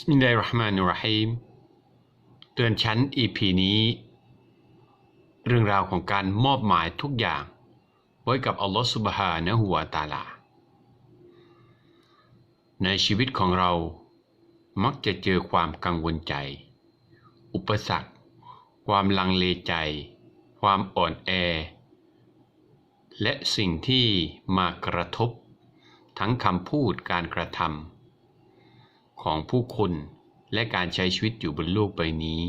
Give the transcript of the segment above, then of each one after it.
บิสมิลลาฮิรราะห์มานิราะฮีมเตือนชั้น EP นี้ เรื่องราวของการมอบหมายทุกอย่าง ไว้กับอัลลอฮฺสุบฮานะฮูวะตาลา ในชีวิตของเรามักจะเจอความกังวลใจ อุปสรรค ความลังเลใจ ความอ่อนแอ และสิ่งที่มากระทบ ทั้งคำพูดการกระทำ ของผู้คนและการใช้ชีวิตอยู่บนโลกใบนี้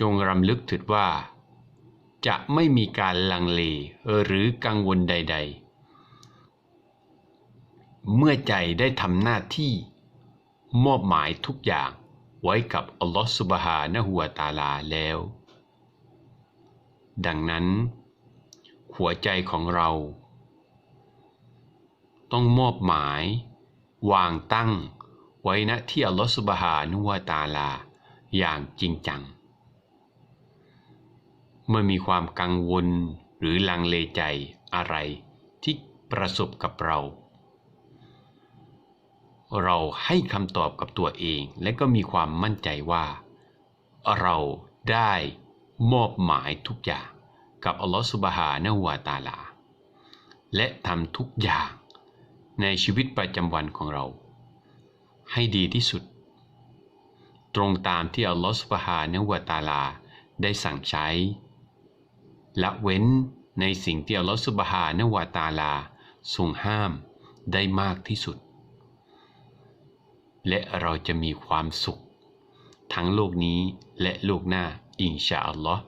จงรำลึกถึงว่า จะไม่มีการลังเลหรือกังวลใด ๆ เมื่อใจได้ทำหน้าที่มอบหมายทุกอย่างไว้กับอัลลอฮฺสุบฮานะฮูวตาลาแล้ว ดังนั้น หัวใจของเรา ต้องมอบหมาย วางตั้ง ไว้ณที่อัลลอฮฺสุบฮานุวะตาลา อย่างจริงจัง เมื่อมีความกังวลหรือลังเลใจอะไรที่ประสบกับเรา เราให้คำตอบกับตัวเองและก็มีความมั่นใจว่า เราได้มอบหมายทุกอย่างกับอัลลอฮฺสุบฮานะฮูวะตาลา และทำทุกอย่าง ในชีวิตประจำวันของเรา ให้ดีที่สุด ตรงตามที่อัลลอฮฺสุบฮานะวะตาลาได้สั่งใช้ละเว้นในสิ่งที่อัลลอฮฺสุบฮานะฮูวตาลาทรงห้ามได้มากที่สุด และเราจะมีความสุข ทั้งโลกนี้และโลกหน้าอินชาอัลลอฮ์